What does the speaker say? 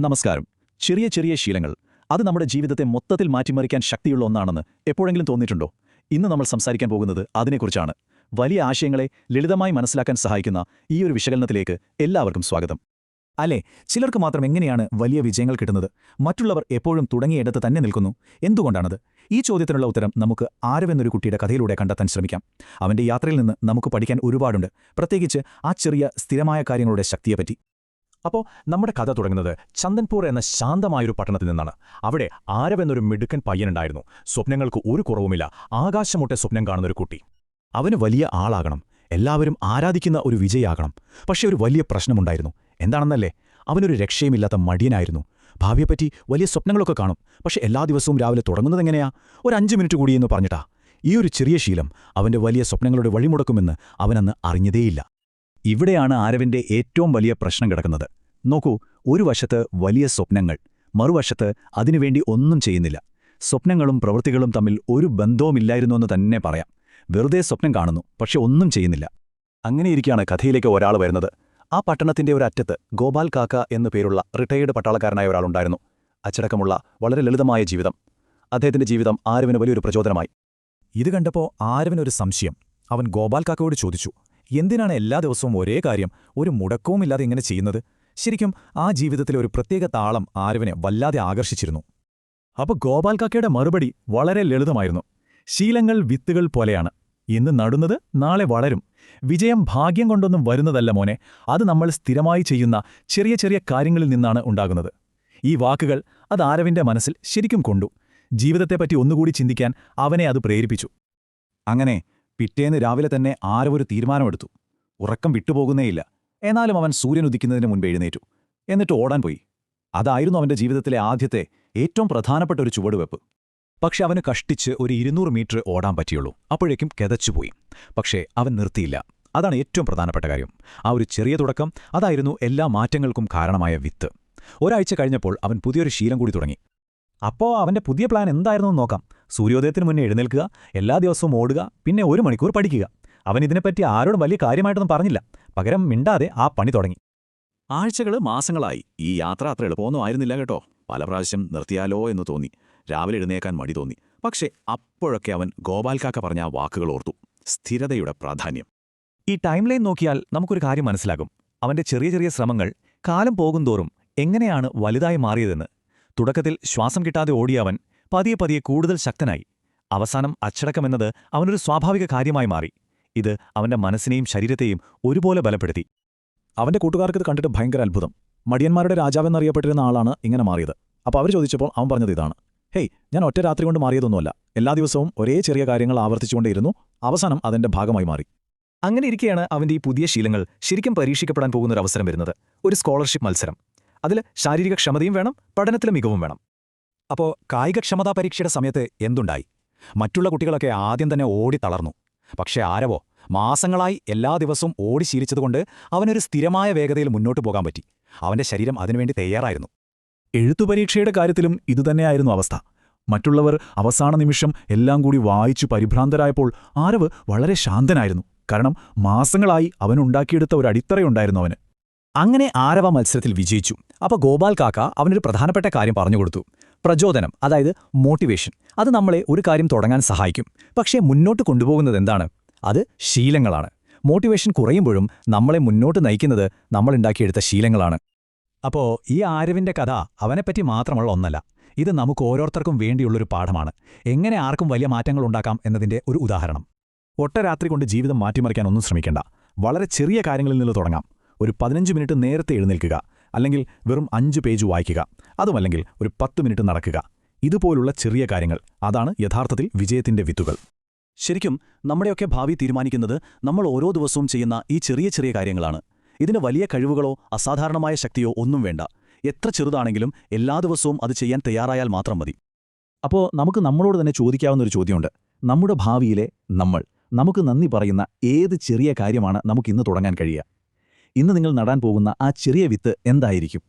നമസ്കാരം. ചെറിയ ചെറിയ ശീലങ്ങൾ. അത് നമ്മുടെ ജീവിതത്തെ മൊത്തത്തിൽ മാറ്റിമറിക്കാൻ ശക്തിയുള്ള ഒന്നാണെന്ന് എപ്പോഴെങ്കിലും തോന്നിയിട്ടുണ്ടോ? ഇന്ന് നമ്മൾ സംസാരിക്കാൻ പോകുന്നത് അതിനെക്കുറിച്ചാണ്. വലിയ ആശയങ്ങളെ ലളിതമായി മനസ്സിലാക്കാൻ സഹായിക്കുന്ന ഈ ഒരു വിശകലനത്തിലേക്ക് എല്ലാവർക്കും സ്വാഗതം. അല്ലെ ചിലർക്ക് മാത്രം എങ്ങനെയാണ് വലിയ വിജയങ്ങൾ കിട്ടുന്നത്? മറ്റുള്ളവർ എപ്പോഴും തുടങ്ങിയിടത്ത് തന്നെ നിൽക്കുന്നു. എന്തുകൊണ്ടാണത്? ഈ ചോദ്യത്തിനുള്ള ഉത്തരം നമുക്ക് ആരവെന്നൊരു കുട്ടിയുടെ കഥയിലൂടെ കണ്ടെത്താൻ ശ്രമിക്കാം. അവന്റെ യാത്രയിൽ നിന്ന് നമുക്ക് പഠിക്കാൻ ഒരുപാടുണ്ട്. പ്രത്യേകിച്ച് ആ ചെറിയ സ്ഥിരമായ കാര്യങ്ങളുടെ ശക്തിയെപ്പറ്റി. അപ്പോൾ നമ്മുടെ കഥ തുടങ്ങുന്നത് ചന്ദൻപൂർ എന്ന ശാന്തമായൊരു പട്ടണത്തിൽ നിന്നാണ്. അവിടെ ആരവെന്നൊരു മിടുക്കൻ പയ്യനുണ്ടായിരുന്നു. സ്വപ്നങ്ങൾക്ക് ഒരു കുറവുമില്ല. ആകാശമുട്ടെ സ്വപ്നം കാണുന്നൊരു കുട്ടി. അവന് വലിയ ആളാകണം. എല്ലാവരും ആരാധിക്കുന്ന ഒരു വിജയാകണം പക്ഷേ ഒരു വലിയ പ്രശ്നമുണ്ടായിരുന്നു. എന്താണെന്നല്ലേ? അവനൊരു രക്ഷയുമില്ലാത്ത മടിയനായിരുന്നു. ഭാവിയെപ്പറ്റി വലിയ സ്വപ്നങ്ങളൊക്കെ കാണും. പക്ഷേ എല്ലാ ദിവസവും രാവിലെ തുടങ്ങുന്നതെങ്ങനെയാ ഒരു അഞ്ച് മിനിറ്റ് കൂടിയെന്ന് പറഞ്ഞിട്ടാ. ഈ ഒരു ചെറിയ ശീലം അവന്റെ വലിയ സ്വപ്നങ്ങളുടെ വഴിമുടക്കുമെന്ന് അവനന്ന് അറിഞ്ഞതേയില്ല. ഇവിടെയാണ് ആരവിന്റെ ഏറ്റവും വലിയ പ്രശ്നം കിടക്കുന്നത്. നോക്കൂ ഒരു വശത്ത് വലിയ സ്വപ്നങ്ങൾ മറുവശത്ത് അതിനുവേണ്ടി ഒന്നും ചെയ്യുന്നില്ല. സ്വപ്നങ്ങളും പ്രവൃത്തികളും തമ്മിൽ ഒരു ബന്ധവുമില്ലായിരുന്നുവെന്ന് തന്നെ പറയാം. വെറുതെ സ്വപ്നം കാണുന്നു പക്ഷെ ഒന്നും ചെയ്യുന്നില്ല. അങ്ങനെയിരിക്കുകയാണ് കഥയിലേക്ക് ഒരാൾ വരുന്നത്. ആ പട്ടണത്തിന്റെ ഒരു അറ്റത്ത് ഗോപാൽ കാക്ക എന്നു പേരുള്ള റിട്ടയേർഡ് പട്ടാളക്കാരനായ ഒരാളുണ്ടായിരുന്നു അച്ചടക്കമുള്ള വളരെ ലളിതമായ ജീവിതം. അദ്ദേഹത്തിന്റെ ജീവിതം ആരവിന് വലിയൊരു പ്രചോദനമായി. ഇത് കണ്ടപ്പോൾ ആരവിനൊരു സംശയം. അവൻ ഗോപാൽ കാക്കയോട് ചോദിച്ചു എന്തിനാണ് എല്ലാ ദിവസവും ഒരേ കാര്യം ഒരു മുടക്കവുമില്ലാതെ ഇങ്ങനെ ചെയ്യുന്നത്? ശരിക്കും ആ ജീവിതത്തിലെ ഒരു പ്രത്യേക താളം ആരവിനെ വല്ലാതെ ആകർഷിച്ചിരുന്നു. അപ്പൊ ഗോപാൽ കാക്കയുടെ മറുപടി വളരെ ലളിതമായിരുന്നു. ശീലങ്ങൾ വിത്തുകൾ പോലെയാണ്. ഇന്ന് നടുന്നത് നാളെ വളരും. വിജയം ഭാഗ്യം കൊണ്ടൊന്നും വരുന്നതല്ല മോനെ. അത് നമ്മൾ സ്ഥിരമായി ചെയ്യുന്ന ചെറിയ ചെറിയ കാര്യങ്ങളിൽ നിന്നാണ് ഉണ്ടാകുന്നത്. ഈ വാക്കുകൾ അത് ആരവിന്റെ മനസ്സിൽ ശരിക്കും കൊണ്ടു. ജീവിതത്തെപ്പറ്റി ഒന്നുകൂടി ചിന്തിക്കാൻ അവനെ അത് പ്രേരിപ്പിച്ചു. അങ്ങനെ പിറ്റേന്ന് രാവിലെ തന്നെ ആരോ ഒരു തീരുമാനമെടുത്തു. ഉറക്കം വിട്ടുപോകുന്നേയില്ല. എന്നാലും അവൻ സൂര്യൻ ഉദിക്കുന്നതിന് മുൻപ് എഴുന്നേറ്റു. എന്നിട്ട് ഓടാൻ പോയി. അതായിരുന്നു അവന്റെ ജീവിതത്തിലെ ആദ്യത്തെ ഏറ്റവും പ്രധാനപ്പെട്ട ഒരു ചുവടുവെപ്പ്. പക്ഷെ അവന് കഷ്ടിച്ച് ഒരു ഇരുന്നൂറ് മീറ്റർ ഓടാൻ പറ്റിയുള്ളൂ. അപ്പോഴേക്കും കിതച്ചുപോയി. പക്ഷേ അവൻ നിർത്തിയില്ല. അതാണ് ഏറ്റവും പ്രധാനപ്പെട്ട കാര്യം. ആ ഒരു ചെറിയ തുടക്കം അതായിരുന്നു എല്ലാ മാറ്റങ്ങൾക്കും കാരണമായ വിത്ത്. ഒരാഴ്ച കഴിഞ്ഞപ്പോൾ അവൻ പുതിയൊരു ശീലം കൂടി തുടങ്ങി. അപ്പോൾ അവന്റെ പുതിയ പ്ലാൻ എന്തായിരുന്നു നോക്കാം. സൂര്യോദയത്തിന് മുന്നേ എഴുന്നേൽക്കുക എല്ലാ ദിവസവും ഓടുക പിന്നെ ഒരു മണിക്കൂർ പഠിക്കുക. അവൻ ഇതിനെപ്പറ്റി ആരോടും വലിയ കാര്യമായിട്ടൊന്നും പറഞ്ഞില്ല. പകരം മിണ്ടാതെ ആ പണി തുടങ്ങി. ആഴ്ചകൾ മാസങ്ങളായി. ഈ യാത്ര അത്ര എളുപ്പമൊന്നും ആയിരുന്നില്ല കേട്ടോ. പല പ്രാവശ്യം നിർത്തിയാലോ എന്ന് തോന്നി. രാവിലെ എഴുന്നേക്കാൻ മടി തോന്നി. പക്ഷേ അപ്പോഴൊക്കെ അവൻ ഗോപാൽക്കാക്ക പറഞ്ഞ ആ വാക്കുകൾ ഓർത്തു. സ്ഥിരതയുടെ പ്രാധാന്യം. ഈ ടൈം ലൈൻ നോക്കിയാൽ നമുക്കൊരു കാര്യം മനസ്സിലാകും. അവന്റെ ചെറിയ ചെറിയ ശ്രമങ്ങൾ കാലം പോകുന്തോറും എങ്ങനെയാണ് വലുതായി മാറിയതെന്ന്. തുടക്കത്തിൽ ശ്വാസം കിട്ടാതെ ഓടിയ അവൻ പതിയെ പതിയെ കൂടുതൽ ശക്തനായി. അവസാനം അച്ചടക്കമെന്നത് അവനൊരു സ്വാഭാവിക കാര്യമായി മാറി. ഇത് അവന്റെ മനസ്സിനെയും ശരീരത്തെയും ഒരുപോലെ ബലപ്പെടുത്തി. അവന്റെ കൂട്ടുകാർക്കിത് കണ്ടിട്ട് ഭയങ്കര അത്ഭുതം. മടിയന്മാരുടെ രാജാവെന്നറിയപ്പെട്ടിരുന്ന ആളാണ് ഇങ്ങനെ മാറിയത്. അപ്പോൾ അവർ ചോദിച്ചപ്പോൾ അവൻ പറഞ്ഞത് ഇതാണ്. ഹേയ് ഞാൻ ഒറ്റ രാത്രി കൊണ്ട് മാറിയതൊന്നുമല്ല. എല്ലാ ദിവസവും ഒരേ ചെറിയ കാര്യങ്ങൾ ആവർത്തിച്ചുകൊണ്ടേയിരുന്നു. അവസാനം അതിന്റെ ഭാഗമായി മാറി. അങ്ങനെ ഇരിക്കെയാണ് അവന്റെ ഈ പുതിയ ശീലങ്ങൾ ശരിക്കും പരീക്ഷിക്കപ്പെടാൻ പോകുന്ന ഒരു അവസരം വരുന്നത്. ഒരു സ്കോളർഷിപ്പ് മത്സരം. അതിൽ ശാരീരിക ക്ഷമതയും വേണം പഠനത്തിലെ മികവും വേണം. അപ്പോ കായികക്ഷമതാ പരീക്ഷയുടെ സമയത്ത് എന്തുണ്ടായി? മറ്റുള്ള കുട്ടികളൊക്കെ ആദ്യം തന്നെ ഓടി തളർന്നു. പക്ഷേ ആരവോ? മാസങ്ങളായി എല്ലാ ദിവസവും ഓടി ശീലിച്ചതുകൊണ്ട് അവനൊരു സ്ഥിരമായ വേഗതയിൽ മുന്നോട്ട് പോകാൻ പറ്റി. അവന്റെ ശരീരം അതിനുവേണ്ടി തയ്യാറായിരുന്നു. എഴുത്തുപരീക്ഷയുടെ കാര്യത്തിലും ഇതുതന്നെയായിരുന്നു അവസ്ഥ. മറ്റുള്ളവർ അവസാന നിമിഷം എല്ലാം കൂടി വായിച്ചു പരിഭ്രാന്തരായപ്പോൾ ആരവ് വളരെ ശാന്തനായിരുന്നു. കാരണം മാസങ്ങളായി അവനുണ്ടാക്കിയെടുത്ത ഒരു അടിത്തറയുണ്ടായിരുന്നു അവന്. അങ്ങനെ ആരവ മത്സരത്തിൽ വിജയിച്ചു. അപ്പോൾ ഗോപാൽ കാക്ക അവനൊരു പ്രധാനപ്പെട്ട കാര്യം പറഞ്ഞുകൊടുത്തു പ്രചോദനം അതായത് മോട്ടിവേഷൻ അത് നമ്മളെ ഒരു കാര്യം തുടങ്ങാൻ സഹായിക്കും. പക്ഷേ മുന്നോട്ട് കൊണ്ടുപോകുന്നത് എന്താണ്? അത് ശീലങ്ങളാണ്. മോട്ടിവേഷൻ കുറയുമ്പോഴും നമ്മളെ മുന്നോട്ട് നയിക്കുന്നത് നമ്മളുണ്ടാക്കിയെടുത്ത ശീലങ്ങളാണ്. അപ്പോ ഈ ആരവിന്റെ കഥ അവനെപ്പറ്റി മാത്രമുള്ള ഒന്നല്ല. ഇത് നമുക്ക് ഓരോരുത്തർക്കും വേണ്ടിയുള്ളൊരു പാഠമാണ്. എങ്ങനെ ആർക്കും വലിയ മാറ്റങ്ങൾ ഉണ്ടാക്കാം എന്നതിന്റെ ഒരു ഉദാഹരണം. ഒറ്റ രാത്രി കൊണ്ട് ജീവിതം മാറ്റിമറിക്കാൻ ഒന്നും ശ്രമിക്കേണ്ട. വളരെ ചെറിയ കാര്യങ്ങളിൽ നിന്ന് തുടങ്ങാം. ഒരു പതിനഞ്ച് മിനിറ്റ് നേരത്തെ എഴുന്നേൽക്കുക. അല്ലെങ്കിൽ വെറും അഞ്ച് പേജ് വായിക്കുക. അതുമല്ലെങ്കിൽ ഒരു പത്ത് മിനിറ്റ് നടക്കുക. ഇതുപോലുള്ള ചെറിയ കാര്യങ്ങൾ. അതാണ് യഥാർത്ഥത്തിൽ വിജയത്തിന്റെ വിത്തുകൾ. ശരിക്കും നമ്മുടെയൊക്കെ ഭാവി തീരുമാനിക്കുന്നത് നമ്മൾ ഓരോ ദിവസവും ചെയ്യുന്ന ഈ ചെറിയ ചെറിയ കാര്യങ്ങളാണ്. ഇതിന് വലിയ കഴിവുകളോ അസാധാരണമായ ശക്തിയോ ഒന്നും വേണ്ട. എത്ര ചെറുതാണെങ്കിലും എല്ലാ ദിവസവും അത് ചെയ്യാൻ തയ്യാറായാൽ മാത്രം മതി. അപ്പോൾ നമുക്ക് നമ്മളോട് തന്നെ ചോദിക്കാവുന്ന ഒരു ചോദ്യമുണ്ട്. നമ്മുടെ ഭാവിയിലെ നമ്മൾ. നമുക്ക് നന്ദി പറയുന്ന ഏത് ചെറിയ കാര്യമാണ് നമുക്കിന്ന് തുടങ്ങാൻ കഴിയുക? ഇന്ന് നിങ്ങൾ നടാൻ പോകുന്ന ആ ചെറിയ വിത്ത് എന്തായിരിക്കും?